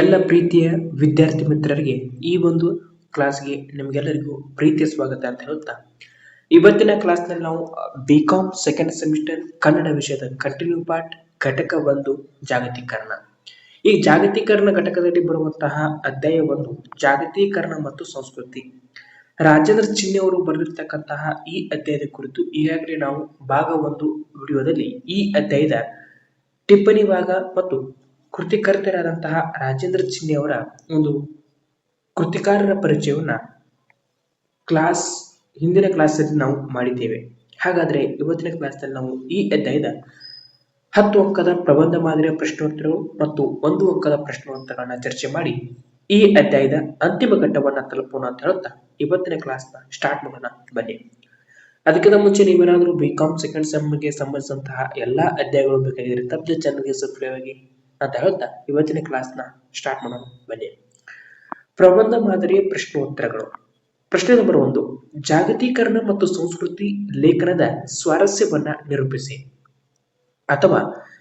ಎಲ್ಲ ಪ್ರೀತಿಯ ವಿದ್ಯಾರ್ಥಿ ಮಿತ್ರರಿಗೆ ಈ ಒಂದು ಕ್ಲಾಸ್ಗೆ ನಿಮಗೆಲ್ಲರಿಗೂ ಪ್ರೀತಿಯ ಸ್ವಾಗತ ಅಂತ ಹೇಳುತ್ತಾ. ಇವತ್ತಿನ ಕ್ಲಾಸ್ನಲ್ಲಿ ನಾವು B Com second semester Kannada ವಿಷಯದ ಕಂಟಿನ್ಯೂ ಪಾರ್ಟ್ ಘಟಕ ಒಂದು ಜಾಗತೀಕರಣ. ಈ ಜಾಗತೀಕರಣ ಘಟಕದಲ್ಲಿ ಬರುವಂತಹ ಅಧ್ಯಾಯ ಒಂದು ಜಾಗತೀಕರಣ ಮತ್ತು ಸಂಸ್ಕೃತಿ. ರಾಜೇಂದ್ರ ಚಿಹ್ನೆ ಅವರು ಬರೆದಿರ್ತಕ್ಕಂತಹ ಈ ಅಧ್ಯಾಯದ ಕುರಿತು ಈಗಾಗಲೇ ನಾವು ಭಾಗ ಒಂದು ವಿಡಿಯೋದಲ್ಲಿ ಈ ಅಧ್ಯಾಯದ ಟಿಪ್ಪಣಿ ಭಾಗ ಮತ್ತು ಕೃತಿಕರ್ತರಾದಂತಹ ರಾಜೇಂದ್ರ ಚಿನ್ನಿಯವರ ಅವರ ಒಂದು ಕೃತಿಕಾರರ ಪರಿಚಯವನ್ನ ಕ್ಲಾಸ್, ಹಿಂದಿನ ಕ್ಲಾಸಲ್ಲಿ ನಾವು ಮಾಡಿದ್ದೇವೆ. ಹಾಗಾದ್ರೆ ಇವತ್ತಿನ ಕ್ಲಾಸ್ನಲ್ಲಿ ನಾವು ಈ ಅಧ್ಯಾಯದ ಹತ್ತು ಅಂಕದ ಪ್ರಬಂಧ ಮಾದರಿಯ ಪ್ರಶ್ನೋತ್ತರಗಳು ಮತ್ತು ಒಂದು ಅಂಕದ ಪ್ರಶ್ನೋತ್ತರಗಳನ್ನ ಚರ್ಚೆ ಮಾಡಿ ಈ ಅಧ್ಯಾಯದ ಅಂತಿಮ ಘಟ್ಟವನ್ನ ತಲುಪೋಣ ಅಂತ ಹೇಳುತ್ತಾ ಇವತ್ತಿನ ಕ್ಲಾಸ್ನ ಸ್ಟಾರ್ಟ್ ಮಾಡೋಣ, ಬನ್ನಿ. ಅದಕ್ಕಿಂತ ಮುಂಚೆ ನೀವೇನಾದರೂ ಬಿ ಕಾಮ್ ಸೆಕೆಂಡ್ ಸೆಮ್ಗೆ ಸಂಬಂಧಿಸಿದಂತಹ ಎಲ್ಲಾ ಅಧ್ಯಾಯಗಳು ಬೇಕಾಗಿದ್ರೆ ತಪ್ಪದೆ ಚಾನಲ್ಗೆ ಸಬ್ಸ್ಕ್ರೈಬ್ ಅಂತ ಹೇಳ್ತಾ ಇವತ್ತಿನ ಕ್ಲಾಸ್ನ ಸ್ಟಾರ್ಟ್ ಮಾಡೋಣ. ಬನ್ನಿ. ಪ್ರಬಂಧ ಮಾದರಿಯ ಪ್ರಶ್ನೋತ್ತರಗಳು. ಪ್ರಶ್ನೆ ನಂಬರ್ ಒಂದು, ಜಾಗತೀಕರಣ ಮತ್ತು ಸಂಸ್ಕೃತಿ ಲೇಖನದ ಸ್ವಾರಸ್ಯವನ್ನ ನಿರೂಪಿಸಿ. ಅಥವಾ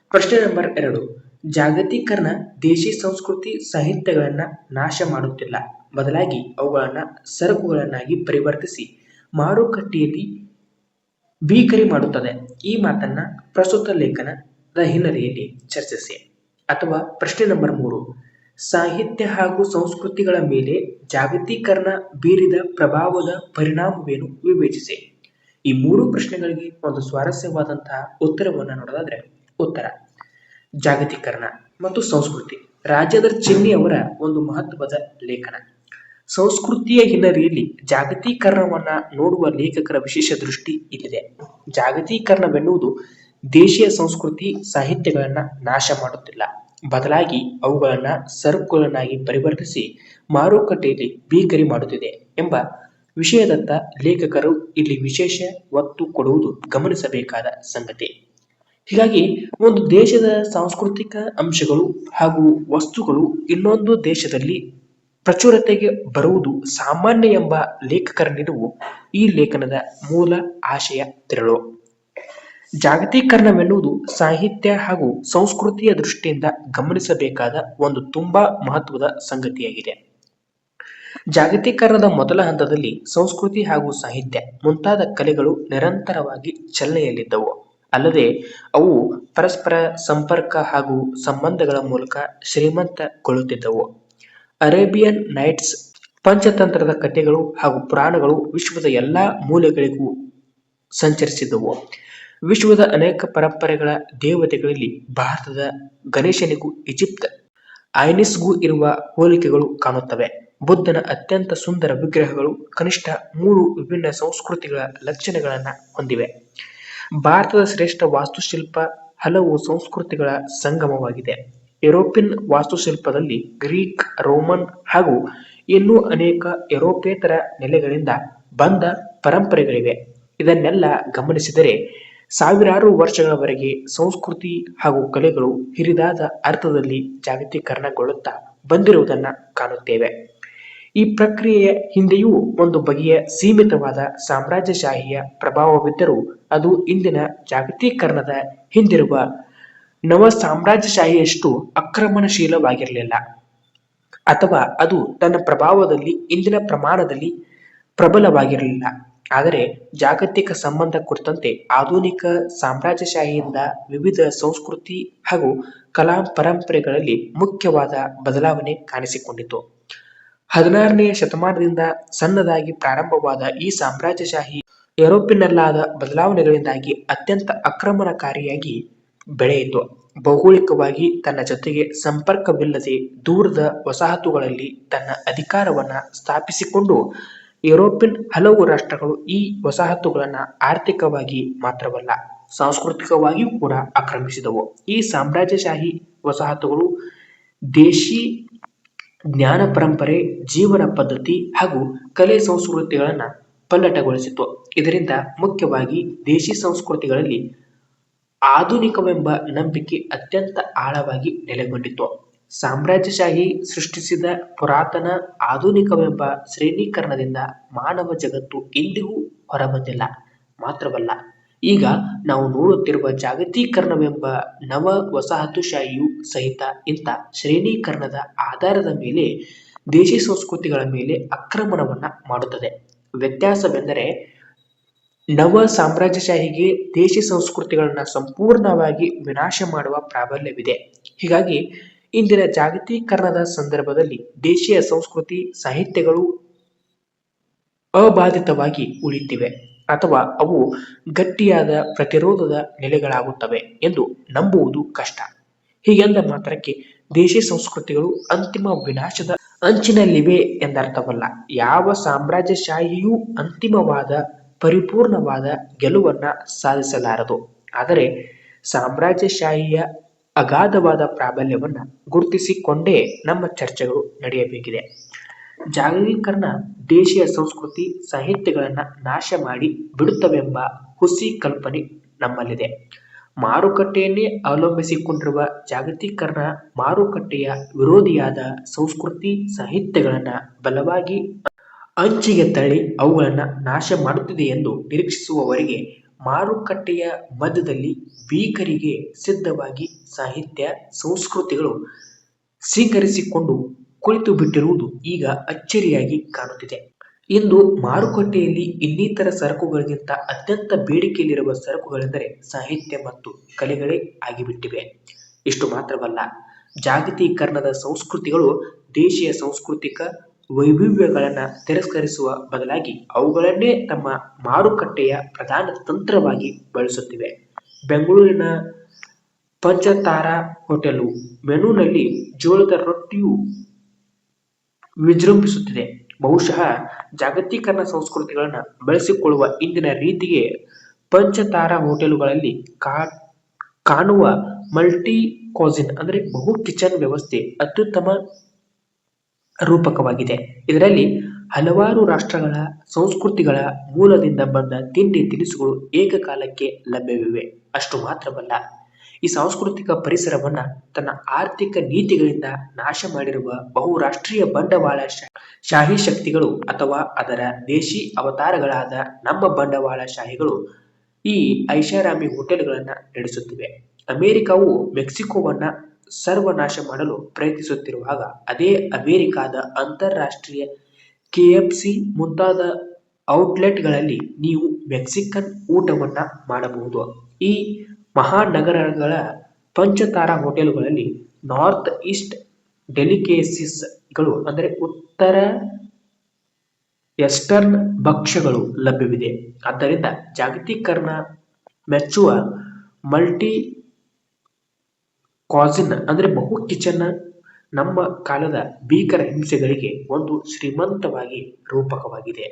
ಪ್ರಶ್ನೆ ನಂಬರ್ ಎರಡು, ಜಾಗತೀಕರಣ ದೇಶಿ ಸಂಸ್ಕೃತಿ ಸಾಹಿತ್ಯಗಳನ್ನ ನಾಶ ಮಾಡುತ್ತಿಲ್ಲ. ಬದಲಾಗಿ ಅವುಗಳನ್ನ ಸರಕುಗಳನ್ನಾಗಿ ಪರಿವರ್ತಿಸಿ ಮಾರುಕಟ್ಟೆಯಲ್ಲಿ ಬೀಕರಿ ಮಾಡುತ್ತದೆ. ಈ ಮಾತನ್ನ ಪ್ರಸ್ತುತ ಲೇಖನದ ಹಿನ್ನೆಲೆಯಲ್ಲಿ ಚರ್ಚಿಸಿ. ಅಥವಾ ಪ್ರಶ್ನೆ ನಂಬರ್ ಮೂರು. ಸಾಹಿತ್ಯ ಹಾಗೂ ಸಂಸ್ಕೃತಿಗಳ ಮೇಲೆ ಜಾಗತೀಕರಣ ಬೀರಿದ ಪ್ರಭಾವದ ಪರಿಣಾಮವೇನು ವಿವೇಚಿಸಿ. ಈ ಮೂರು ಪ್ರಶ್ನೆಗಳಿಗೆ ಒಂದು ಸ್ವಾರಸ್ಯವಾದಂತಹ ಉತ್ತರವನ್ನು ನೋಡೋದಾದ್ರೆ ಉತ್ತರ. ಜಾಗತೀಕರಣ ಮತ್ತು ಸಂಸ್ಕೃತಿ. ರಾಜ್ಯದ ಚಿನ್ನಿ ಅವರ ಒಂದು ಮಹತ್ವದ ಲೇಖನ. ಸಂಸ್ಕೃತಿಯ ಹಿನ್ನೆಲೆಯಲ್ಲಿ ಜಾಗತೀಕರಣವನ್ನ ನೋಡುವ ಲೇಖಕರ ವಿಶೇಷ ದೃಷ್ಟಿ ಇಲ್ಲಿದೆ. ಜಾಗತೀಕರಣವೆನ್ನುವುದು ದೇಶೀಯ ಸಂಸ್ಕೃತಿ ಸಾಹಿತ್ಯಗಳನ್ನ ನಾಶ ಮಾಡುತ್ತಿಲ್ಲ. ಬದಲಾಗಿ ಅವುಗಳನ್ನ ಸರಕುಗಳನ್ನಾಗಿ ಪರಿವರ್ತಿಸಿ ಮಾರುಕಟ್ಟೆಯಲ್ಲಿ ಬೀಕರಿ ಮಾಡುತ್ತಿದೆ ಎಂಬ ವಿಷಯದತ್ತ ಲೇಖಕರು ಇಲ್ಲಿ ವಿಶೇಷ ಒತ್ತು ಕೊಡುವುದು ಗಮನಿಸಬೇಕಾದ ಸಂಗತಿ. ಹೀಗಾಗಿ ಒಂದು ದೇಶದ ಸಾಂಸ್ಕೃತಿಕ ಅಂಶಗಳು ಹಾಗೂ ವಸ್ತುಗಳು ಇನ್ನೊಂದು ದೇಶದಲ್ಲಿ ಪ್ರಚುರತೆಗೆ ಬರುವುದು ಸಾಮಾನ್ಯ ಎಂಬ ಲೇಖಕರ ನಿಲುವು ಈ ಲೇಖನದ ಮೂಲ ಆಶಯ ತಿರಳು. ಜಾಗತೀಕರಣವೆನ್ನುವುದು ಸಾಹಿತ್ಯ ಹಾಗೂ ಸಂಸ್ಕೃತಿಯ ದೃಷ್ಟಿಯಿಂದ ಗಮನಿಸಬೇಕಾದ ಒಂದು ತುಂಬಾ ಮಹತ್ವದ ಸಂಗತಿಯಾಗಿದೆ. ಜಾಗತೀಕರಣದ ಮೊದಲ ಹಂತದಲ್ಲಿ ಸಂಸ್ಕೃತಿ ಹಾಗೂ ಸಾಹಿತ್ಯ ಮುಂತಾದ ಕಲೆಗಳು ನಿರಂತರವಾಗಿ ಚಲನೆಯಲ್ಲಿದ್ದವು. ಅಲ್ಲದೆ ಅವು ಪರಸ್ಪರ ಸಂಪರ್ಕ ಹಾಗೂ ಸಂಬಂಧಗಳ ಮೂಲಕ ಶ್ರೀಮಂತಗೊಳ್ಳುತ್ತಿದ್ದವು. ಅರೇಬಿಯನ್ ನೈಟ್ಸ್ ಪಂಚತಂತ್ರದ ಕಥೆಗಳು ಹಾಗೂ ಪುರಾಣಗಳು ವಿಶ್ವದ ಎಲ್ಲಾ ಮೂಲೆಗಳಿಗೂ ಸಂಚರಿಸಿದವು ವಿಶ್ವದ ಅನೇಕ ಪರಂಪರೆಗಳ ದೇವತೆಗಳಲ್ಲಿ ಭಾರತದ ಗಣೇಶನಿಗೂ ಈಜಿಪ್ಟ್ ಐನಿಸ್ಗೂ ಇರುವ ಹೋಲಿಕೆಗಳು ಕಾಣುತ್ತವೆ. ಬುದ್ಧನ ಅತ್ಯಂತ ಸುಂದರ ವಿಗ್ರಹಗಳು ಕನಿಷ್ಠ ಮೂರು ವಿಭಿನ್ನ ಸಂಸ್ಕೃತಿಗಳ ಲಕ್ಷಣಗಳನ್ನು ಹೊಂದಿವೆ. ಭಾರತದ ಶ್ರೇಷ್ಠ ವಾಸ್ತುಶಿಲ್ಪ ಹಲವು ಸಂಸ್ಕೃತಿಗಳ ಸಂಗಮವಾಗಿದೆ. ಯುರೋಪಿಯನ್ ವಾಸ್ತುಶಿಲ್ಪದಲ್ಲಿ ಗ್ರೀಕ್, ರೋಮನ್ ಹಾಗೂ ಇನ್ನೂ ಅನೇಕ ಯುರೋಪೇತರ ನೆಲೆಗಳಿಂದ ಬಂದ ಪರಂಪರೆಗಳಿವೆ. ಇದನ್ನೆಲ್ಲ ಗಮನಿಸಿದರೆ ಸಾವಿರಾರು ವರ್ಷಗಳವರೆಗೆ ಸಂಸ್ಕೃತಿ ಹಾಗೂ ಕಲೆಗಳು ಹಿರಿದಾದ ಅರ್ಥದಲ್ಲಿ ಜಾಗತೀಕರಣಗೊಳ್ಳುತ್ತಾ ಬಂದಿರುವುದನ್ನು ಕಾಣುತ್ತೇವೆ. ಈ ಪ್ರಕ್ರಿಯೆಯ ಹಿಂದೆಯೂ ಒಂದು ಬಗೆಯ ಸೀಮಿತವಾದ ಸಾಮ್ರಾಜ್ಯಶಾಹಿಯ ಪ್ರಭಾವವಿದ್ದರೂ ಅದು ಇಂದಿನ ಜಾಗತೀಕರಣದ ಹಿಂದಿರುವ ನವ ಸಾಮ್ರಾಜ್ಯಶಾಹಿಯಷ್ಟು ಆಕ್ರಮಣಶೀಲವಾಗಿರಲಿಲ್ಲ. ಅಥವಾ ಅದು ತನ್ನ ಪ್ರಭಾವದಲ್ಲಿ ಇಂದಿನ ಪ್ರಮಾಣದಲ್ಲಿ ಪ್ರಬಲವಾಗಿರಲಿಲ್ಲ. ಆದರೆ ಜಾಗತಿಕ ಸಂಬಂಧ ಕುರಿತಂತೆ ಆಧುನಿಕ ಸಾಮ್ರಾಜ್ಯಶಾಹಿಯಿಂದ ವಿವಿಧ ಸಂಸ್ಕೃತಿ ಹಾಗೂ ಕಲಾ ಪರಂಪರೆಗಳಲ್ಲಿ ಮುಖ್ಯವಾದ ಬದಲಾವಣೆ ಕಾಣಿಸಿಕೊಂಡಿತು. ಹದಿನಾರನೆಯ ಶತಮಾನದಿಂದ ಸಣ್ಣದಾಗಿ ಪ್ರಾರಂಭವಾದ ಈ ಸಾಮ್ರಾಜ್ಯಶಾಹಿ ಯುರೋಪಿನಲ್ಲಾದ ಬದಲಾವಣೆಗಳಿಂದಾಗಿ ಅತ್ಯಂತ ಆಕ್ರಮಣಕಾರಿಯಾಗಿ ಬೆಳೆಯಿತು. ಭೌಗೋಳಿಕವಾಗಿ ತನ್ನ ಜೊತೆಗೆ ಸಂಪರ್ಕವಿಲ್ಲದೆ ದೂರದ ವಸಾಹತುಗಳಲ್ಲಿ ತನ್ನ ಅಧಿಕಾರವನ್ನ ಸ್ಥಾಪಿಸಿಕೊಂಡು ಯುರೋಪಿಯನ್ ಹಲವು ರಾಷ್ಟ್ರಗಳು ಈ ವಸಾಹತುಗಳನ್ನ ಆರ್ಥಿಕವಾಗಿ ಮಾತ್ರವಲ್ಲ, ಸಾಂಸ್ಕೃತಿಕವಾಗಿಯೂ ಕೂಡ ಆಕ್ರಮಿಸಿದವು. ಈ ಸಾಮ್ರಾಜ್ಯಶಾಹಿ ವಸಾಹತುಗಳು ದೇಶಿ ಜ್ಞಾನ ಪರಂಪರೆ, ಜೀವನ ಪದ್ಧತಿ ಹಾಗೂ ಕಲೆ ಸಂಸ್ಕೃತಿಗಳನ್ನು ಪಲ್ಲಟಗೊಳಿಸಿತು ಇದರಿಂದ ಮುಖ್ಯವಾಗಿ ದೇಶಿ ಸಂಸ್ಕೃತಿಗಳಲ್ಲಿ ಆಧುನಿಕವೆಂಬ ನಂಬಿಕೆ ಅತ್ಯಂತ ಆಳವಾಗಿ ನೆಲೆಗೊಂಡಿತು ಸಾಮ್ರಾಜ್ಯಶಾಹಿ ಸೃಷ್ಟಿಸಿದ ಪುರಾತನ ಆಧುನಿಕವೆಂಬ ಶ್ರೇಣೀಕರಣದಿಂದ ಮಾನವ ಜಗತ್ತು ಎಂದಿಗೂ ಹೊರಬಂದಿಲ್ಲ, ಮಾತ್ರವಲ್ಲ, ಈಗ ನಾವು ನೋಡುತ್ತಿರುವ ಜಾಗತೀಕರಣವೆಂಬ ನವ ವಸಾಹತುಶಾಹಿಯು ಸಹಿತ ಇಂಥ ಶ್ರೇಣೀಕರಣದ ಆಧಾರದ ಮೇಲೆ ದೇಶಿ ಸಂಸ್ಕೃತಿಗಳ ಮೇಲೆ ಆಕ್ರಮಣವನ್ನ ಮಾಡುತ್ತದೆ. ವ್ಯತ್ಯಾಸವೆಂದರೆ ನವ ಸಾಮ್ರಾಜ್ಯಶಾಹಿಗೆ ದೇಶಿ ಸಂಸ್ಕೃತಿಗಳನ್ನ ಸಂಪೂರ್ಣವಾಗಿ ವಿನಾಶ ಮಾಡುವ ಪ್ರಾಬಲ್ಯವಿದೆ. ಹೀಗಾಗಿ ಇಂದಿನ ಜಾಗತೀಕರಣದ ಸಂದರ್ಭದಲ್ಲಿ ದೇಶೀಯ ಸಂಸ್ಕೃತಿ, ಸಾಹಿತ್ಯಗಳು ಅಬಾಧಿತವಾಗಿ ಉಳಿತಿವೆ ಅಥವಾ ಅವು ಗಟ್ಟಿಯಾದ ಪ್ರತಿರೋಧದ ನೆಲೆಗಳಾಗುತ್ತವೆ ಎಂದು ನಂಬುವುದು ಕಷ್ಟ. ಹೀಗೆಂದ ಮಾತ್ರಕ್ಕೆ ದೇಶಿ ಸಂಸ್ಕೃತಿಗಳು ಅಂತಿಮ ವಿನಾಶದ ಅಂಚಿನಲ್ಲಿವೆ ಎಂದರ್ಥವಲ್ಲ. ಯಾವ ಸಾಮ್ರಾಜ್ಯಶಾಹಿಯೂ ಅಂತಿಮವಾದ, ಪರಿಪೂರ್ಣವಾದ ಗೆಲುವನ್ನ ಸಾಧಿಸಲಾರದು. ಆದರೆ ಸಾಮ್ರಾಜ್ಯಶಾಹಿಯ ಅಗಾಧವಾದ ಪ್ರಾಬಲ್ಯವನ್ನು ಗುರುತಿಸಿಕೊಂಡೇ ನಮ್ಮ ಚರ್ಚೆಗಳು ನಡೆಯಬೇಕಿದೆ. ಜಾಗತೀಕರಣ ದೇಶೀಯ ಸಂಸ್ಕೃತಿ ಸಾಹಿತ್ಯಗಳನ್ನು ನಾಶ ಮಾಡಿ ಬಿಡುತ್ತವೆಂಬ ಹುಸಿ ಕಲ್ಪನೆ ನಮ್ಮಲ್ಲಿದೆ. ಮಾರುಕಟ್ಟೆಯನ್ನೇ ಅವಲಂಬಿಸಿಕೊಂಡಿರುವ ಜಾಗತೀಕರಣ ಮಾರುಕಟ್ಟೆಯ ವಿರೋಧಿಯಾದ ಸಂಸ್ಕೃತಿ ಸಾಹಿತ್ಯಗಳನ್ನು ಬಲವಾಗಿ ಅಂಚಿಗೆ ತಳ್ಳಿ ಅವುಗಳನ್ನು ನಾಶ ಮಾಡುತ್ತಿದೆ ಎಂದು ನಿರೀಕ್ಷಿಸುವವರಿಗೆ ಮಾರುಕಟ್ಟೆಯ ಮಧ್ಯದಲ್ಲಿ ಭೀಕರಿಗೆ ಸಿದ್ಧವಾಗಿ ಸಾಹಿತ್ಯ, ಸಂಸ್ಕೃತಿಗಳು ಸಿಂಗರಿಸಿಕೊಂಡು ಕುಳಿತು ಬಿಟ್ಟಿರುವುದು ಈಗ ಅಚ್ಚರಿಯಾಗಿ ಕಾಣುತ್ತಿದೆ. ಇಂದು ಮಾರುಕಟ್ಟೆಯಲ್ಲಿ ಇನ್ನಿತರ ಸರಕುಗಳಿಗಿಂತ ಅತ್ಯಂತ ಬೇಡಿಕೆಯಲ್ಲಿರುವ ಸರಕುಗಳೆಂದರೆ ಸಾಹಿತ್ಯ ಮತ್ತು ಕಲೆಗಳೇ ಆಗಿಬಿಟ್ಟಿವೆ. ಇಷ್ಟು ಮಾತ್ರವಲ್ಲ, ಜಾಗತೀಕರಣದ ಸಂಸ್ಕೃತಿಗಳು ದೇಶೀಯ ಸಾಂಸ್ಕೃತಿಕ ವೈಭವ್ಯಗಳನ್ನ ತಿರಸ್ಕರಿಸುವ ಬದಲಾಗಿ ಅವುಗಳನ್ನೇ ತಮ್ಮ ಮಾರುಕಟ್ಟೆಯ ಪ್ರಧಾನ ತಂತ್ರವಾಗಿ ಬಳಸುತ್ತಿವೆ. ಬೆಂಗಳೂರಿನ ಪಂಚತಾರಾ ಹೋಟೆಲು ಮೆನುನಲ್ಲಿ ಜೋಳದ ರೊಟ್ಟಿಯು ವಿಜೃಂಭಿಸುತ್ತಿದೆ. ಬಹುಶಃ ಜಾಗತೀಕರಣ ಸಂಸ್ಕೃತಿಗಳನ್ನು ಬಳಸಿಕೊಳ್ಳುವ ಇಂದಿನ ರೀತಿಗೆ ಪಂಚತಾರಾ ಹೋಟೆಲುಗಳಲ್ಲಿ ಕಾಣುವ ಮಲ್ಟಿ ಕೋಸಿನ್ ಅಂದ್ರೆ ಬಹು ಕಿಚನ್ ವ್ಯವಸ್ಥೆ ಅತ್ಯುತ್ತಮ ರೂಪಕವಾಗಿದೆ. ಇದರಲ್ಲಿ ಹಲವಾರು ರಾಷ್ಟ್ರಗಳ ಸಂಸ್ಕೃತಿಗಳ ಮೂಲದಿಂದ ಬಂದ ತಿಂಡಿ ತಿನಿಸುಗಳು ಏಕಕಾಲಕ್ಕೆ ಲಭ್ಯವಿವೆ. ಅಷ್ಟು ಮಾತ್ರವಲ್ಲ, ಈ ಸಾಂಸ್ಕೃತಿಕ ಪರಿಸರವನ್ನ ತನ್ನ ಆರ್ಥಿಕ ನೀತಿಗಳಿಂದ ನಾಶ ಮಾಡಿರುವ ಬಹುರಾಷ್ಟ್ರೀಯ ಬಂಡವಾಳ ಶಾಹಿ ಶಕ್ತಿಗಳು ಅಥವಾ ಅದರ ದೇಶಿ ಅವತಾರಗಳಾದ ನಮ್ಮ ಬಂಡವಾಳಶಾಹಿಗಳು ಈ ಐಷಾರಾಮಿ ಹೋಟೆಲ್ಗಳನ್ನ ನಡೆಸುತ್ತಿವೆ. ಅಮೆರಿಕವು ಮೆಕ್ಸಿಕೋವನ್ನ ಸರ್ವನಾಶ ಮಾಡಲು ಪ್ರಯತ್ನಿಸುತ್ತಿರುವಾಗ ಅದೇ ಅಮೆರಿಕಾದ ಅಂತಾರಾಷ್ಟ್ರೀಯ ಕೆಎಫ್ಸಿ ಮುಂತಾದ ಔಟ್ಲೆಟ್ಗಳಲ್ಲಿ ನೀವು ಮೆಕ್ಸಿಕನ್ ಊಟವನ್ನು ಮಾಡಬಹುದು. ಈ ಮಹಾನಗರಗಳ ಪಂಚತಾರಾ ಹೋಟೆಲ್ಗಳಲ್ಲಿ ನಾರ್ತ್ ಈಸ್ಟ್ ಡೆಲಿಕೇಸಿಸ್ಗಳು, ಅಂದರೆ ಉತ್ತರ ಎಸ್ಟರ್ನ್ ಭಕ್ಷ್ಯಗಳು ಲಭ್ಯವಿದೆ. ಆದ್ದರಿಂದ ಜಾಗತೀಕರಣ ಮೆಚ್ಚುವ ಮಲ್ಟಿ ಕ್ವಾಸಿನ್ ಅಂದ್ರೆ ಬಹು ಕಿಚನ್ ನಮ್ಮ ಕಾಲದ ಭೀಕರ ಹಿಂಸೆಗಳಿಗೆ ಒಂದು ಶ್ರೀಮಂತವಾಗಿ ರೂಪಕವಾಗಿದೆ.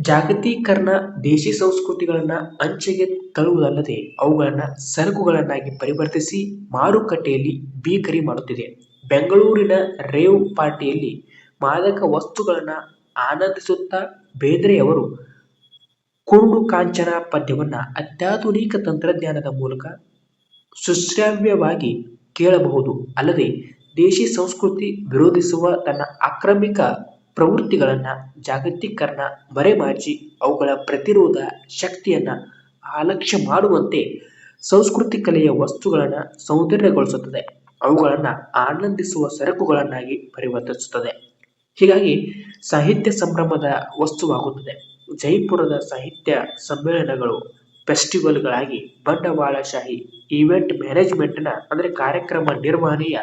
ಜಾಗತೀಕರಣ ದೇಶಿ ಸಂಸ್ಕೃತಿಗಳನ್ನ ಅಂಚೆಗೆ ತಳ್ಳುವುದಲ್ಲದೆ ಅವುಗಳನ್ನ ಸರಕುಗಳನ್ನಾಗಿ ಪರಿವರ್ತಿಸಿ ಮಾರುಕಟ್ಟೆಯಲ್ಲಿ ಭೀಕರಿ ಮಾಡುತ್ತಿದೆ. ಬೆಂಗಳೂರಿನ ರೇವ್ ಪಾರ್ಟಿಯಲ್ಲಿ ಮಾದಕ ವಸ್ತುಗಳನ್ನ ಆನಂದಿಸುತ್ತಾ ಬೇದ್ರೆಯವರು ಕುಂಡು ಕಾಂಚನ ಪದ್ಯವನ್ನ ಅತ್ಯಾಧುನಿಕ ತಂತ್ರಜ್ಞಾನದ ಮೂಲಕ ಸುಶ್ರಾವ್ಯವಾಗಿ ಕೇಳಬಹುದು. ಅಲ್ಲದೆ ದೇಶಿ ಸಂಸ್ಕೃತಿ ವಿರೋಧಿಸುವ ತನ್ನ ಆಕ್ರಮಿಕ ಪ್ರವೃತ್ತಿಗಳನ್ನು ಜಾಗತೀಕರಣ, ಮರೆಮಾಚಿ ಅವುಗಳ ಪ್ರತಿರೋಧ ಶಕ್ತಿಯನ್ನು ಅಲಕ್ಷ್ಯ ಮಾಡುವಂತೆ ಸಂಸ್ಕೃತಿ ಕಲೆಯ ವಸ್ತುಗಳನ್ನ ಸೌಂದರ್ಯಗೊಳಿಸುತ್ತದೆ. ಅವುಗಳನ್ನು ಆನಂದಿಸುವ ಸರಕುಗಳನ್ನಾಗಿ ಪರಿವರ್ತಿಸುತ್ತದೆ. ಹೀಗಾಗಿ ಸಾಹಿತ್ಯ ಸಂಭ್ರಮದ ವಸ್ತುವಾಗುತ್ತದೆ. ಜೈಪುರದ ಸಾಹಿತ್ಯ ಸಮ್ಮೇಳನಗಳು ಫೆಸ್ಟಿವಲ್ಗಳಾಗಿ ಬಂಡವಾಳಶಾಹಿ ಈವೆಂಟ್ ಮ್ಯಾನೇಜ್ಮೆಂಟ್ನ ಅಂದರೆ ಕಾರ್ಯಕ್ರಮ ನಿರ್ವಹಣೆಯ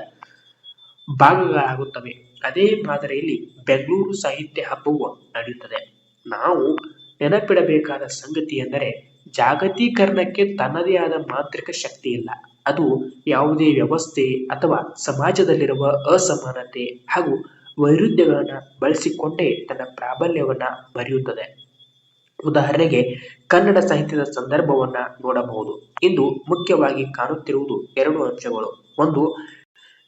ಭಾಗಗಳಾಗುತ್ತವೆ. ಅದೇ ಮಾದರಿಯಲ್ಲಿ ಬೆಂಗಳೂರು ಸಾಹಿತ್ಯ ಹಬ್ಬವು ನಡೆಯುತ್ತದೆ. ನಾವು ನೆನಪಿಡಬೇಕಾದ ಸಂಗತಿ ಎಂದರೆ, ಜಾಗತೀಕರಣಕ್ಕೆ ತನ್ನದೇ ಆದ ಮಾಂತ್ರಿಕ ಶಕ್ತಿ ಇಲ್ಲ ಅದು ಯಾವುದೇ ವ್ಯವಸ್ಥೆ ಅಥವಾ ಸಮಾಜದಲ್ಲಿರುವ ಅಸಮಾನತೆ ಹಾಗೂ ವೈರುಧ್ಯಗಳನ್ನು ಬಳಸಿಕೊಂಡೇ ತನ್ನ ಪ್ರಾಬಲ್ಯವನ್ನ ಬರೆಯುತ್ತದೆ. ಉದಾಹರಣೆಗೆ ಕನ್ನಡ ಸಾಹಿತ್ಯದ ಸಂದರ್ಭವನ್ನ ನೋಡಬಹುದು. ಇಂದು ಮುಖ್ಯವಾಗಿ ಕಾಣುತ್ತಿರುವುದು ಎರಡು ಅಂಶಗಳು. ಒಂದು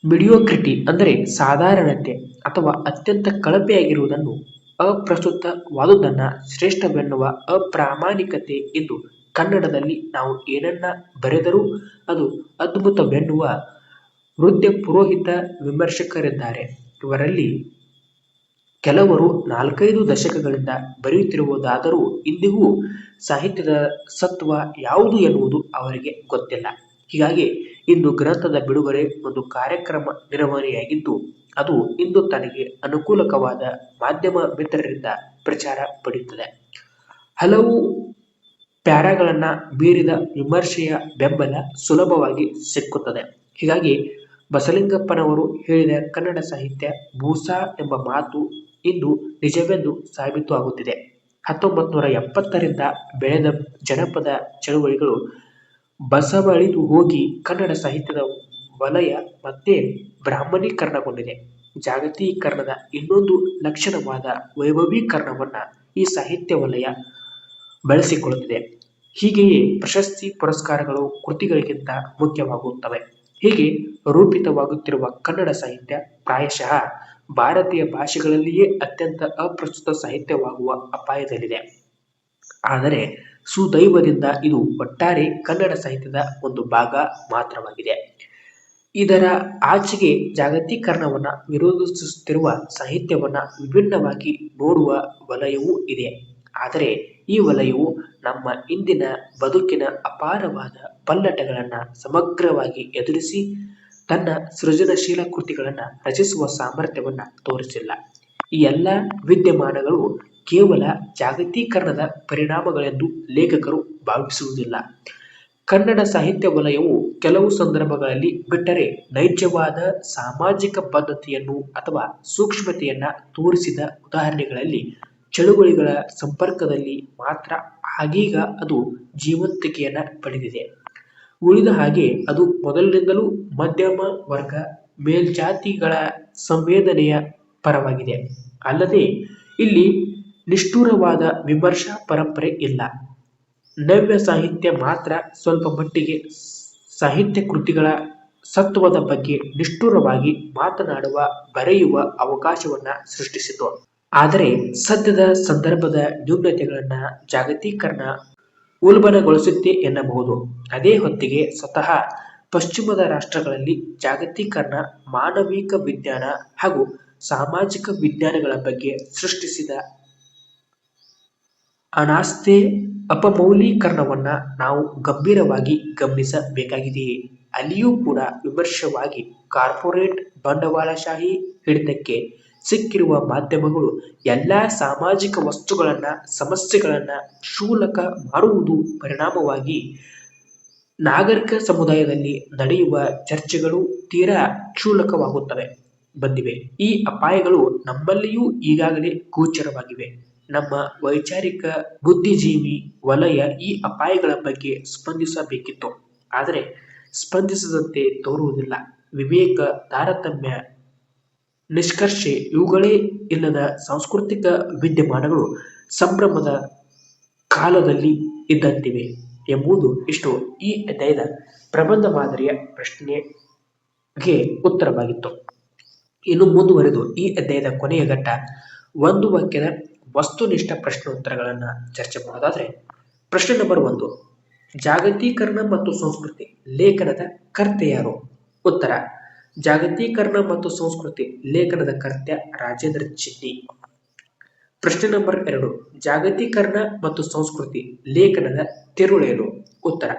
ಮಿಡಿಯೋಕ್ರಿಟಿ ಅಂದರೆ ಸಾಧಾರಣತೆ ಅಥವಾ ಅತ್ಯಂತ ಕಳಪೆಯಾಗಿರುವುದನ್ನು ಅಪ್ರಸ್ತುತವಾದುದನ್ನ ಶ್ರೇಷ್ಠವೆನ್ನುವ ಅಪ್ರಾಮಾಣಿಕತೆ ಎಂದು ಕನ್ನಡದಲ್ಲಿ ನಾವು ಏನನ್ನ ಬರೆದರೂ ಅದು ಅದ್ಭುತವೆನ್ನುವ ವೃದ್ಧ ಪುರೋಹಿತ ವಿಮರ್ಶಕರಿದ್ದಾರೆ. ಇವರಲ್ಲಿ ಕೆಲವರು ನಾಲ್ಕೈದು ದಶಕಗಳಿಂದ ಬರೆಯುತ್ತಿರುವುದಾದರೂ ಇಂದಿಗೂ ಸಾಹಿತ್ಯದ ಸತ್ವ ಯಾವುದು ಎನ್ನುವುದು ಅವರಿಗೆ ಗೊತ್ತಿಲ್ಲ. ಹೀಗಾಗಿ ಇಂದು ಗ್ರಂಥದ ಬಿಡುಗಡೆ ಒಂದು ಕಾರ್ಯಕ್ರಮ ನಿರ್ವಹಣೆಯಾಗಿದ್ದು ಅದು ಇಂದು ತನಗೆ ಅನುಕೂಲಕವಾದ ಮಾಧ್ಯಮ ಮಿತ್ರರಿಂದ ಪ್ರಚಾರ ಪಡೆಯುತ್ತದೆ. ಹಲವು ಪ್ಯಾರಾಗಳನ್ನು ಬೀರಿದ ವಿಮರ್ಶೆಯ ಬೆಂಬಲ ಸುಲಭವಾಗಿ ಸಿಕ್ಕುತ್ತದೆ. ಹೀಗಾಗಿ ಬಸಲಿಂಗಪ್ಪನವರು ಹೇಳಿದ ಕನ್ನಡ ಸಾಹಿತ್ಯ ಭೂಸಾ ಎಂಬ ಮಾತು ಇಂದು ನಿಜವೆಂದು ಸಾಬೀತು ಆಗುತ್ತಿದೆ. ಹತ್ತೊಂಬತ್ತು ನೂರ ಎಪ್ಪತ್ತರಿಂದ ಬೆಳೆದ ಜನಪದ ಚಳುವಳಿಗಳು ಬಸವಳಿದು ಹೋಗಿ ಕನ್ನಡ ಸಾಹಿತ್ಯದ ವಲಯ ಮತ್ತೆ ಬ್ರಾಹ್ಮಣೀಕರಣಗೊಂಡಿದೆ. ಜಾಗತೀಕರಣದ ಇನ್ನೊಂದು ಲಕ್ಷಣವಾದ ವೈಭವೀಕರಣವನ್ನು ಈ ಸಾಹಿತ್ಯ ವಲಯ ಬಳಸಿಕೊಳ್ಳುತ್ತಿದೆ. ಹೀಗೆಯೇ ಪ್ರಶಸ್ತಿ ಪುರಸ್ಕಾರಗಳು ಕೃತಿಗಳಿಗಿಂತ ಮುಖ್ಯವಾಗುತ್ತವೆ. ಹೀಗೆ ರೂಪಿತವಾಗುತ್ತಿರುವ ಕನ್ನಡ ಸಾಹಿತ್ಯ ಪ್ರಾಯಶಃ ಭಾರತೀಯ ಭಾಷೆಗಳಲ್ಲಿಯೇ ಅತ್ಯಂತ ಅಪ್ರಸ್ತುತ ಸಾಹಿತ್ಯವಾಗುವ ಅಪಾಯದಲ್ಲಿದೆ. ಆದರೆ ಸುದೈವದಿಂದ ಇದು ಒಟ್ಟಾರೆ ಕನ್ನಡ ಸಾಹಿತ್ಯದ ಒಂದು ಭಾಗ ಮಾತ್ರವಾಗಿದೆ. ಇದರ ಆಚೆಗೆ ಜಾಗತೀಕರಣವನ್ನು ವಿರೋಧಿಸುತ್ತಿರುವ ಸಾಹಿತ್ಯವನ್ನ ವಿಭಿನ್ನವಾಗಿ ನೋಡುವ ವಲಯವೂ ಇದೆ. ಆದರೆ ಈ ವಲಯವು ನಮ್ಮ ಇಂದಿನ ಬದುಕಿನ ಅಪಾರವಾದ ಪಲ್ಲಟಗಳನ್ನು ಸಮಗ್ರವಾಗಿ ಎದುರಿಸಿ ತನ್ನ ಸೃಜನಶೀಲ ಕೃತಿಗಳನ್ನು ರಚಿಸುವ ಸಾಮರ್ಥ್ಯವನ್ನು ತೋರಿಸಿಲ್ಲ. ಈ ಎಲ್ಲ ವಿದ್ಯಮಾನಗಳು ಕೇವಲ ಜಾಗತೀಕರಣದ ಪರಿಣಾಮಗಳೆಂದು ಲೇಖಕರು ಭಾವಿಸುವುದಿಲ್ಲ. ಕನ್ನಡ ಸಾಹಿತ್ಯ ವಲಯವು ಕೆಲವು ಸಂದರ್ಭಗಳಲ್ಲಿ ಬಿಟ್ಟರೆ ನೈಜವಾದ ಸಾಮಾಜಿಕ ಬದ್ಧತೆಯನ್ನು ಅಥವಾ ಸೂಕ್ಷ್ಮತೆಯನ್ನು ತೋರಿಸಿದ ಉದಾಹರಣೆಗಳಲ್ಲಿ ಚಳುವಳಿಗಳ ಸಂಪರ್ಕದಲ್ಲಿ ಮಾತ್ರ. ಆಗೀಗ ಅದು ಜೀವಂತಿಕೆಯನ್ನ ಪಡೆದಿದೆ. ಉಳಿದ ಹಾಗೆ ಅದು ಮೊದಲಿನಿಂದಲೂ ಮಧ್ಯಮ ವರ್ಗ ಮೇಲ್ಜಾತಿಗಳ ಸಂವೇದನೆಯ ಪರವಾಗಿದೆ. ಅಲ್ಲದೆ ಇಲ್ಲಿ ನಿಷ್ಠುರವಾದ ವಿಮರ್ಶಾ ಪರಂಪರೆ ಇಲ್ಲ. ನವ್ಯ ಸಾಹಿತ್ಯ ಮಾತ್ರ ಸ್ವಲ್ಪ ಮಟ್ಟಿಗೆ ಸಾಹಿತ್ಯ ಕೃತಿಗಳ ಸತ್ವದ ಬಗ್ಗೆ ನಿಷ್ಠುರವಾಗಿ ಮಾತನಾಡುವ, ಬರೆಯುವ ಅವಕಾಶವನ್ನ ಸೃಷ್ಟಿಸಿತು. ಆದರೆ ಸದ್ಯದ ಸಂದರ್ಭದ ನ್ಯೂನತೆಗಳನ್ನ ಜಾಗತೀಕರಣ ಉಲ್ಬಣಗೊಳಿಸುತ್ತೆ ಎನ್ನಬಹುದು. ಅದೇ ಹೊತ್ತಿಗೆ ಸ್ವತಃ ಪಶ್ಚಿಮದ ರಾಷ್ಟ್ರಗಳಲ್ಲಿ ಜಾಗತೀಕರಣ, ಮಾನವಿಕ ವಿಜ್ಞಾನ ಹಾಗೂ ಸಾಮಾಜಿಕ ವಿಜ್ಞಾನಗಳ ಬಗ್ಗೆ ಸೃಷ್ಟಿಸಿದ ಅನಾಸ್ಥೆ ಅಪಮೌಲೀಕರಣವನ್ನ ನಾವು ಗಂಭೀರವಾಗಿ ಗಮನಿಸಬೇಕಾಗಿದೆಯೇ ಅಲ್ಲಿಯೂ ಕೂಡ ವಿಮರ್ಶವಾಗಿ ಕಾರ್ಪೊರೇಟ್ ಬಂಡವಾಳಶಾಹಿ ಹಿಡಿತಕ್ಕೆ ಸಿಕ್ಕಿರುವ ಮಾಧ್ಯಮಗಳು ಎಲ್ಲ ಸಾಮಾಜಿಕ ವಸ್ತುಗಳನ್ನ, ಸಮಸ್ಯೆಗಳನ್ನ ಕ್ಷುಲ್ಲಕ ಮಾಡುವುದು ಪರಿಣಾಮವಾಗಿ ನಾಗರಿಕ ಸಮುದಾಯದಲ್ಲಿ ನಡೆಯುವ ಚರ್ಚೆಗಳು ತೀರಾ ಕ್ಷೂಲಕವಾಗುತ್ತವೆ ಬಂದಿವೆ. ಈ ಅಪಾಯಗಳು ನಮ್ಮಲ್ಲಿಯೂ ಈಗಾಗಲೇ ಗೋಚರವಾಗಿವೆ. ನಮ್ಮ ವೈಚಾರಿಕ ಬುದ್ಧಿಜೀವಿ ವಲಯ ಈ ಅಪಾಯಗಳ ಬಗ್ಗೆ ಸ್ಪಂದಿಸಬೇಕಿತ್ತು. ಆದರೆ ಸ್ಪಂದಿಸದಂತೆ ತೋರುವುದಿಲ್ಲ. ವಿವೇಕ ತಾರತಮ್ಯ ನಿಷ್ಕರ್ಷೆ, ಇವುಗಳೇ ಇಲ್ಲದ ಸಾಂಸ್ಕೃತಿಕ ವಿದ್ಯಮಾನಗಳು ಸಂಭ್ರಮದ ಕಾಲದಲ್ಲಿ ಇದ್ದಂತಿವೆ ಎಂಬುದು ಇಷ್ಟು ಈ ಅಧ್ಯಾಯದ ಪ್ರಬಂಧ ಮಾದರಿಯ ಪ್ರಶ್ನೆಗೆ ಉತ್ತರವಾಗಿತ್ತು. ಇನ್ನು ಮುಂದುವರೆದು ಈ ಅಧ್ಯಾಯದ ಕೊನೆಯ ಘಟ್ಟ ಒಂದು ವಾಕ್ಯದ ವಸ್ತುನಿಷ್ಠ ಪ್ರಶ್ನೋತ್ತರಗಳನ್ನು ಚರ್ಚೆ ಮಾಡೋದಾದರೆ ಪ್ರಶ್ನೆ ನಂಬರ್ ಒಂದು, ಜಾಗತೀಕರಣ ಮತ್ತು ಸಂಸ್ಕೃತಿ, ಲೇಖನದ ಕರ್ತೆಯಾರು. ಉತ್ತರ ಜಾಗತೀಕರಣ ಮತ್ತು ಸಂಸ್ಕೃತಿ, ಲೇಖನದ ಕರ್ತ್ಯ ರಾಜೇಂದ್ರ ಚಿಟ್ಟಿ ಪ್ರಶ್ನೆ ನಂಬರ್ ಎರಡು, ಜಾಗತೀಕರಣ ಮತ್ತು ಸಂಸ್ಕೃತಿ, ಲೇಖನದ ತಿರುಳೇನು? ಉತ್ತರ,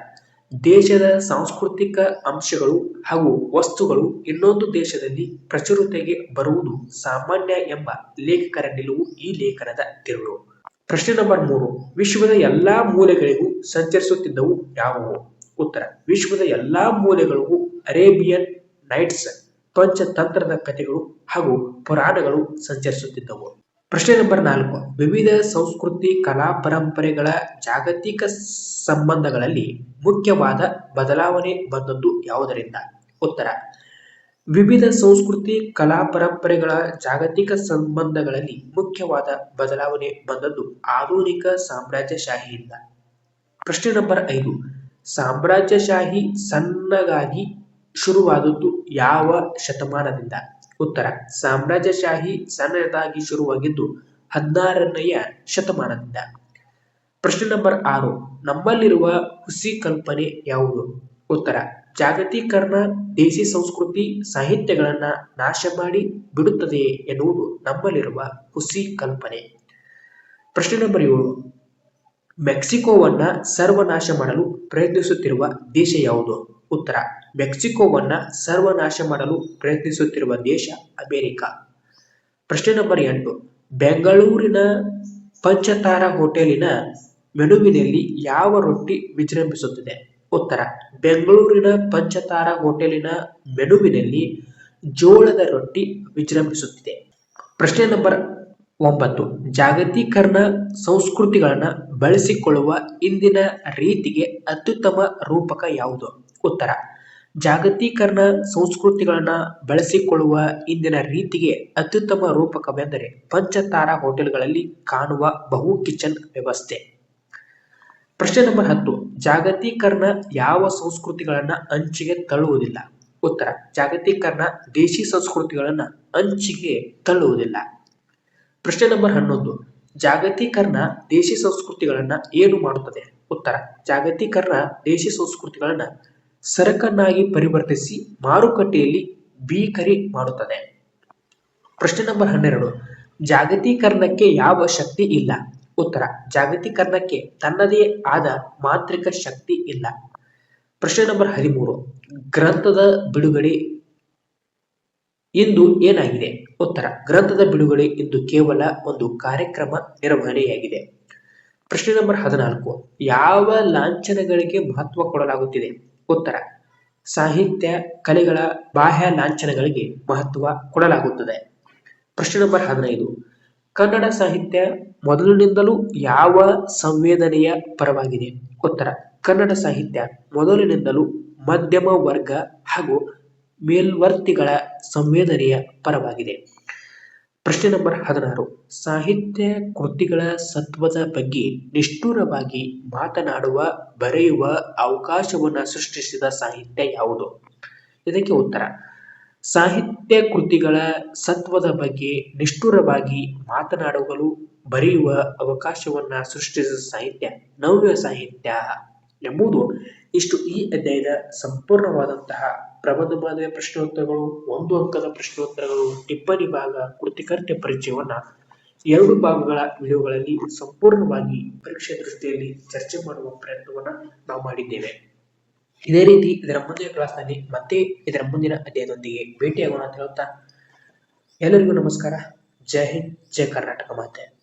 ದೇಶದ ಸಾಂಸ್ಕೃತಿಕ ಅಂಶಗಳು ಹಾಗೂ ವಸ್ತುಗಳು ಇನ್ನೊಂದು ದೇಶದಲ್ಲಿ ಪ್ರಚುರತೆಗೆ ಬರುವುದು ಸಾಮಾನ್ಯ ಎಂಬ ಲೇಖಕರ ನಿಲುವು ಈ ಲೇಖನದ ತಿರುಳು. ಪ್ರಶ್ನೆ ನಂಬರ್ ಮೂರು, ವಿಶ್ವದ ಎಲ್ಲಾ ಮೂಲೆಗಳಿಗೂ ಸಂಚರಿಸುತ್ತಿದ್ದವು ಯಾವುವು? ಉತ್ತರ, ವಿಶ್ವದ ಎಲ್ಲಾ ಮೂಲೆಗಳಿಗೂ ಅರೇಬಿಯನ್ ನೈಟ್ಸ್ ಪಂಚತಂತ್ರದ ಕಥೆಗಳು ಹಾಗೂ ಪುರಾಣಗಳು ಸಂಚರಿಸುತ್ತಿದ್ದವು. ಪ್ರಶ್ನೆ ನಂಬರ್ ನಾಲ್ಕು. ವಿವಿಧ ಸಂಸ್ಕೃತಿ, ಕಲಾ ಪರಂಪರೆಗಳ ಜಾಗತಿಕ ಸಂಬಂಧಗಳಲ್ಲಿ ಮುಖ್ಯವಾದ ಬದಲಾವಣೆ ಬಂದದ್ದು ಯಾವುದರಿಂದ? ಉತ್ತರ. ವಿವಿಧ ಸಂಸ್ಕೃತಿ, ಕಲಾ ಪರಂಪರೆಗಳ ಜಾಗತಿಕ ಸಂಬಂಧಗಳಲ್ಲಿ ಮುಖ್ಯವಾದ ಬದಲಾವಣೆ ಬಂದದ್ದು ಆಧುನಿಕ ಸಾಮ್ರಾಜ್ಯಶಾಹಿಯಿಂದ. ಪ್ರಶ್ನೆ ನಂಬರ್ ಐದು. ಸಾಮ್ರಾಜ್ಯಶಾಹಿ ಸಣ್ಣಗಾಗಿ ಶುರುವಾದದ್ದು ಯಾವ ಶತಮಾನದಿಂದ? ಉತ್ತರ, ಸಾಮ್ರಾಜ್ಯಶಾಹಿ ಸಣ್ಣದಾಗಿ ಶುರುವಾಗಿದ್ದು ಹದಿನಾರನೆಯ ಶತಮಾನದಿಂದ. ಪ್ರಶ್ನೆ ನಂಬರ್ ಆರು, ನಮ್ಮಲ್ಲಿರುವ ಹುಸಿ ಕಲ್ಪನೆ ಯಾವುದು? ಉತ್ತರ, ಜಾಗತೀಕರಣ, ದೇಸಿ ಸಂಸ್ಕೃತಿ, ಸಾಹಿತ್ಯಗಳನ್ನ ನಾಶ ಮಾಡಿ ಬಿಡುತ್ತದೆ ಎನ್ನುವುದು ನಮ್ಮಲ್ಲಿರುವ ಹುಸಿ ಕಲ್ಪನೆ. ಪ್ರಶ್ನೆ ನಂಬರ್ ಏಳು, ಮೆಕ್ಸಿಕೋವನ್ನ ಸರ್ವನಾಶ ಮಾಡಲು ಪ್ರಯತ್ನಿಸುತ್ತಿರುವ ದೇಶ ಯಾವುದು? ಉತ್ತರ ಮೆಕ್ಸಿಕೋವನ್ನ ಸರ್ವನಾಶ ಮಾಡಲು ಪ್ರಯತ್ನಿಸುತ್ತಿರುವ ದೇಶ ಅಮೆರಿಕ. ಪ್ರಶ್ನೆ ನಂಬರ್ ಎಂಟು. ಬೆಂಗಳೂರಿನ ಪಂಚತಾರ ಹೋಟೆಲಿನ ಮೆನುವಿನಲ್ಲಿ ಯಾವ ರೊಟ್ಟಿ ವಿಜೃಂಭಿಸುತ್ತಿದೆ? ಉತ್ತರ. ಬೆಂಗಳೂರಿನ ಪಂಚತಾರ ಹೋಟೆಲಿನ ಮೆನುವಿನಲ್ಲಿ ಜೋಳದ ರೊಟ್ಟಿ ವಿಜೃಂಭಿಸುತ್ತಿದೆ. ಪ್ರಶ್ನೆ ನಂಬರ್ ಒಂಬತ್ತು. ಜಾಗತೀಕರಣ ಸಂಸ್ಕೃತಿಗಳನ್ನು ಬಳಸಿಕೊಳ್ಳುವ ಇಂದಿನ ರೀತಿಗೆ ಅತ್ಯುತ್ತಮ ರೂಪಕ ಯಾವುದು? ಉತ್ತರ. ಜಾಗತೀಕರಣ ಸಂಸ್ಕೃತಿಗಳನ್ನ ಬಳಸಿಕೊಳ್ಳುವ ಇಂದಿನ ರೀತಿಗೆ ಅತ್ಯುತ್ತಮ ರೂಪಕವೆಂದರೆ ಪಂಚತಾರ ಹೋಟೆಲ್ಗಳಲ್ಲಿ ಕಾಣುವ ಬಹು ಕಿಚನ್ ವ್ಯವಸ್ಥೆ. ಪ್ರಶ್ನೆ ನಂಬರ್ ಹತ್ತು, ಜಾಗತೀಕರಣ ಯಾವ ಸಂಸ್ಕೃತಿಗಳನ್ನ ಅಂಚಿಗೆ ತಳ್ಳುವುದಿಲ್ಲ? ಉತ್ತರ, ಜಾಗತೀಕರಣ ದೇಶಿ ಸಂಸ್ಕೃತಿಗಳನ್ನ ಅಂಚಿಗೆ ತಳ್ಳುವುದಿಲ್ಲ. ಪ್ರಶ್ನೆ ನಂಬರ್ ಹನ್ನೊಂದು, ಜಾಗತೀಕರಣ ದೇಶಿ ಸಂಸ್ಕೃತಿಗಳನ್ನ ಏನು ಮಾಡುತ್ತದೆ? ಉತ್ತರ, ಜಾಗತೀಕರಣ ದೇಶಿ ಸಂಸ್ಕೃತಿಗಳನ್ನ ಸರಕನ್ನಾಗಿ ಪರಿವರ್ತಿಸಿ ಮಾರುಕಟ್ಟೆಯಲ್ಲಿ ಬೀಕರಿ ಮಾಡುತ್ತದೆ. ಪ್ರಶ್ನೆ ನಂಬರ್ ಹನ್ನೆರಡು. ಜಾಗತೀಕರಣಕ್ಕೆ ಯಾವ ಶಕ್ತಿ ಇಲ್ಲ? ಉತ್ತರ, ಜಾಗತೀಕರಣಕ್ಕೆ ತನ್ನದೇ ಆದ ಮಾಂತ್ರಿಕ ಶಕ್ತಿ ಇಲ್ಲ. ಪ್ರಶ್ನೆ ನಂಬರ್ ಹದಿಮೂರು. ಗ್ರಂಥದ ಬಿಡುಗಡೆ ಇಂದು ಏನಾಗಿದೆ? ಉತ್ತರ, ಗ್ರಂಥದ ಬಿಡುಗಡೆ ಇಂದು ಕೇವಲ ಒಂದು ಕಾರ್ಯಕ್ರಮ ನಿರ್ವಹಣೆಯಾಗಿದೆ. ಪ್ರಶ್ನೆ ನಂಬರ್ ಹದಿನಾಲ್ಕು. ಯಾವ ಲಾಂಛನಗಳಿಗೆ ಮಹತ್ವ ಕೊಡಲಾಗುತ್ತಿದೆ? ಉತ್ತರ. ಸಾಹಿತ್ಯ, ಕಲೆಗಳ ಬಾಹ್ಯ ಲಾಂಛನಗಳಿಗೆ ಮಹತ್ವ ಕೊಡಲಾಗುತ್ತದೆ. ಪ್ರಶ್ನೆ ನಂಬರ್ ಹದಿನೈದು. ಕನ್ನಡ ಸಾಹಿತ್ಯ ಮೊದಲಿನಿಂದಲೂ ಯಾವ ಸಂವೇದನೆಯ ಪರವಾಗಿದೆ? ಉತ್ತರ. ಕನ್ನಡ ಸಾಹಿತ್ಯ ಮೊದಲಿನಿಂದಲೂ ಮಧ್ಯಮ ವರ್ಗ ಹಾಗೂ ಮೇಲ್ವರ್ತಿಗಳ ಸಂವೇದನೆಯ ಪರವಾಗಿದೆ. ಪ್ರಶ್ನೆ ನಂಬರ್ ಹದಿನಾರು. ಸಾಹಿತ್ಯ ಕೃತಿಗಳ ಸತ್ವದ ಬಗ್ಗೆ ನಿಷ್ಠುರವಾಗಿ ಮಾತನಾಡುವ, ಬರೆಯುವ ಅವಕಾಶವನ್ನು ಸೃಷ್ಟಿಸಿದ ಸಾಹಿತ್ಯ ಯಾವುದು? ಇದಕ್ಕೆ ಉತ್ತರ. ಸಾಹಿತ್ಯ ಕೃತಿಗಳ ಸತ್ವದ ಬಗ್ಗೆ ನಿಷ್ಠುರವಾಗಿ ಮಾತನಾಡುವಲು ಬರೆಯುವ ಅವಕಾಶವನ್ನ ಸೃಷ್ಟಿಸಿದ ಸಾಹಿತ್ಯ ನವ್ಯ ಸಾಹಿತ್ಯ ಎಂಬುದು ಇಷ್ಟು ಈ ಅಧ್ಯಾಯದ ಸಂಪೂರ್ಣವಾದಂತಹ ಪ್ರಬಂಧ ಮಾದರಿಯ ಪ್ರಶ್ನೋತ್ತರಗಳು, ಒಂದು ಅಂಕದ ಪ್ರಶ್ನೋತ್ತರಗಳು, ಟಿಪ್ಪಣಿ ಭಾಗ ಕೃತಿಕರ್ತ್ಯ ಪರಿಚಯವನ್ನ ಎರಡು ಭಾಗಗಳ ವಿಡಿಯೋಗಳಲ್ಲಿ ಸಂಪೂರ್ಣವಾಗಿ ಪರೀಕ್ಷೆ ದೃಷ್ಟಿಯಲ್ಲಿ ಚರ್ಚೆ ಮಾಡುವ ಪ್ರಯತ್ನವನ್ನ ನಾವು ಮಾಡಿದ್ದೇವೆ. ಇದೇ ರೀತಿ ಇದರ ಮುಂದಿನ ಕ್ಲಾಸ್ನಲ್ಲಿ ಮತ್ತೆ ಇದರ ಮುಂದಿನ ಅಧ್ಯಾಯದೊಂದಿಗೆ ಭೇಟಿಯಾಗೋಣ ಅಂತ ಹೇಳುತ್ತಾ ಎಲ್ಲರಿಗೂ ನಮಸ್ಕಾರ. ಜೈ ಹಿಂದ್, ಜೈ ಕರ್ನಾಟಕ ಮಾತೆ.